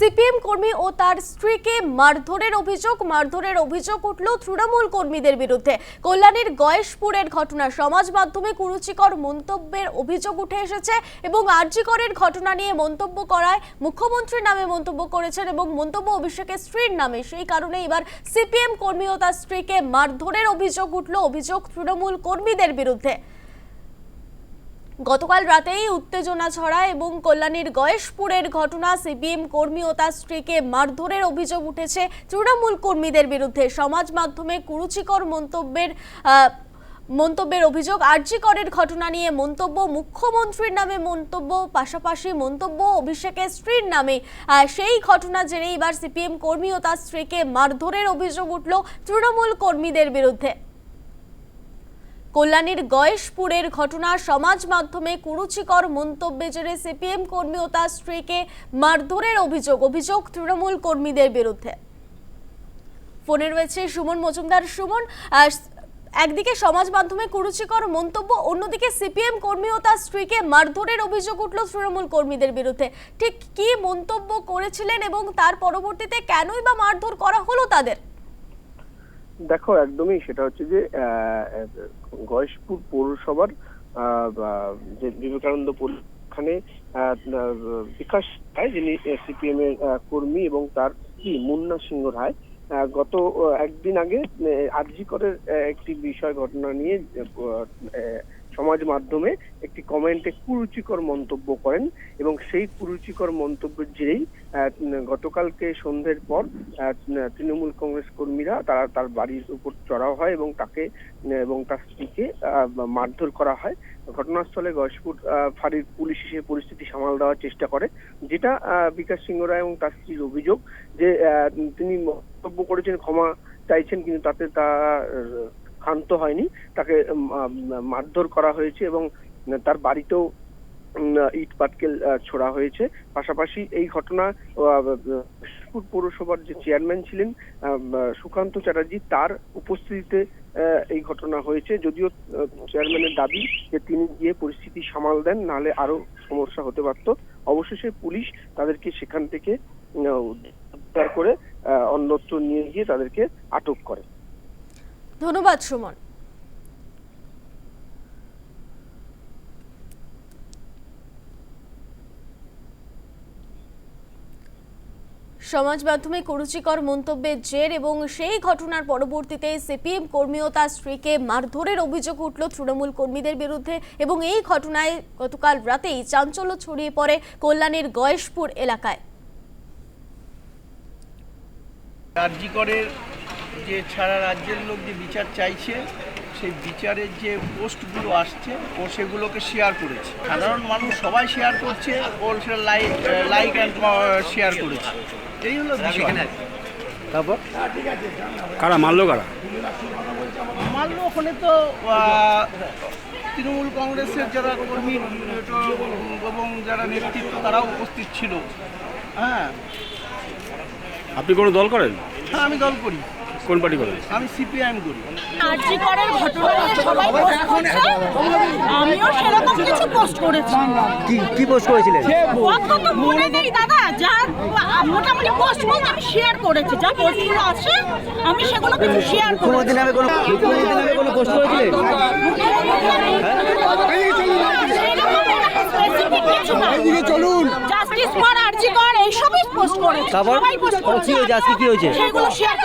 CPM কর্মী ও তার স্ত্রীকে মারধরের অভিযোগ মারধরের অভিযোগ উঠল তৃণমূল কর্মীদের বিরুদ্ধে। কল্যাণীর গয়েশপুরের ঘটনা, সমাজ মাধ্যমে কুরুচিকর মন্তব্যের অভিযোগ উঠে এসেছে এবং আরজিকরের ঘটনা নিয়ে মন্তব্য করায় মুখ্যমন্ত্রীর নামে মন্তব্য করেছেন এবং মন্তব্য অভিষেকের স্ত্রীর নামে। সেই কারণে এবার সিপিএম কর্মী ও তার স্ত্রীকে মারধরের অভিযোগ উঠল, অভিযোগ তৃণমূল কর্মীদের বিরুদ্ধে। গতকাল রাতেই উত্তেজনা ছড়া এবং কল্যাণীর গয়েশপুরের ঘটনা সিপিএম কর্মী ও তার স্ত্রীকে মারধরের অভিযোগ উঠেছে। তৃণমূল কর্মীদের বিরুদ্ধে সমাজ মাধ্যমে কুরুচিকর মন্তব্যের মন্তব্যের অভিযোগ, আরজিকরের ঘটনা নিয়ে মন্তব্য, মুখ্যমন্ত্রীর নামে মন্তব্য, পাশাপাশি মন্তব্য অভিষেকের স্ত্রীর নামে। সেই ঘটনা জেনে এবার সিপিএম কর্মী ও তার স্ত্রীকে মারধরের অভিযোগ উঠল তৃণমূল কর্মীদের বিরুদ্ধে। কল্যাণীর গয়েশপুরের ঘটনা সমাজ মাধ্যমে কুরুচিকর মন্তব্যে জেরে সিপিএম কর্মী ও তার স্ত্রীকে মারধরের অভিযোগ অভিযোগ তৃণমূল কর্মীদের বিরুদ্ধে। ফোনে রয়েছে সুমন মজুমদার। সুমন একদিকে সমাজ মাধ্যমে কুরুচিকর মন্তব্য, অন্যদিকে সিপিএম কর্মী ও তার স্ত্রীকে মারধরের অভিযোগ উঠল তৃণমূল কর্মীদের বিরুদ্ধে। ঠিক কি মন্তব্য করেছিলেন এবং তার পরবর্তীতে কেনই বা মারধর করা হলো তাদের? দেখো, একদমই সেটা হচ্ছে যে গয়েশপুর পৌরসভার যে বিবেকানন্দ ওখানে বিকাশ রায়, যিনি সিপিএম এর কর্মী এবং তার স্ত্রী মুন্না সিংহ রায় গত একদিন আগে আরজি করের একটি বিষয়, ঘটনা নিয়ে সমাজ মাধ্যমে একটি কমেন্টে কুরুচিকর মন্তব্য করেন এবং সেই কুরুচিকর মন্তব্যের জেরেই গতকালকে সন্ধ্যের পর তৃণমূল কংগ্রেস কর্মীরা তারা তার বাড়ির উপর চড়াও হয় এবং তাকে এবং তার স্ত্রীকে মারধর করা হয়। ঘটনাস্থলে গয়েশপুর ফাঁড়ির পুলিশ এসে পরিস্থিতি সামাল দেওয়ার চেষ্টা করে, যেটা বিকাশ সিংহ রায় এবং তার স্ত্রীর অভিযোগ যে তিনি মন্তব্য করেছেন, ক্ষমা চাইছেন, কিন্তু তাতে তা ক্ষান্ত হয়নি তাকে মারধর করা হয়েছে এবং তার বাড়িতেও ইট পাটকেল ছোড়া হয়েছে। পাশাপাশি এই ঘটনা আহ, পৌরসভার যে চেয়ারম্যান ছিলেন সুকান্ত চ্যাটার্জি তার উপস্থিতিতে এই ঘটনা হয়েছে। যদিও চেয়ারম্যানের দাবি যে তিনি গিয়ে পরিস্থিতি সামাল দেন নাহলে আরও সমস্যা হতে পারত। অবশেষে পুলিশ তাদেরকে সেখান থেকে উদ্ধার করে অন্যত্র নিয়ে গিয়ে তাদেরকে আটক করে। ধন্যবাদ, সুমন। সমাজ মাধ্যমে কুরুচিকর মন্তব্যের জের এবং সেই ঘটনার পরবর্তীতে সিপিএম কর্মী ও তার স্ত্রীকে মারধরের অভিযোগ উঠল তৃণমূল কর্মীদের বিরুদ্ধে এবং এই ঘটনায় গতকাল রাতেই চাঞ্চল্য ছড়িয়ে পড়ে কল্যাণের গয়েশপুর এলাকায়। যে ছাড়া রাজ্যের লোক যে বিচার চাইছে সেই বিচারের যে পোস্টগুলো আসছে ও সেগুলোকে শেয়ার করেছে। সাধারণ মানুষ সবাই শেয়ার করছে ও সেটা লাইক লাইক অ্যান্ড শেয়ার করেছে। এই হলো বিষয়। তারপর? কারা? মারলো কারা? মানল ওখানে তো তৃণমূল কংগ্রেসের যারা কর্মী এবং যারা নেতৃত্ব তারাও উপস্থিত ছিল। হ্যাঁ। আপনি কোনো দল করেন? হ্যাঁ আমি দল করি। কোন পার্টি করেন? আমি সিপিআইএম করি। আরজি করার ঘটনা সবাই পোস্ট করছে। আমিও সেরকম কিছু পোস্ট করেছি। কি কি পোস্ট করেছিলেন? অত তো মনে নেই দাদা। যা মোটামুটি পোস্ট বলতে আমি শেয়ার করেছি। যা পোস্টগুলো আছে আমি সেগুলো কিছু শেয়ার করেছি। মুখ্যমন্ত্রী নামে কোনো নামে কোনো পোস্ট করেছিলেন? চলুন জাস্টিস ফর আরজি কর এইসবই পোস্ট করেছি। তারপর? সবাই পোস্ট কি হয়েছে? আজকে কি হয়েছে? সেগুলো শেয়ার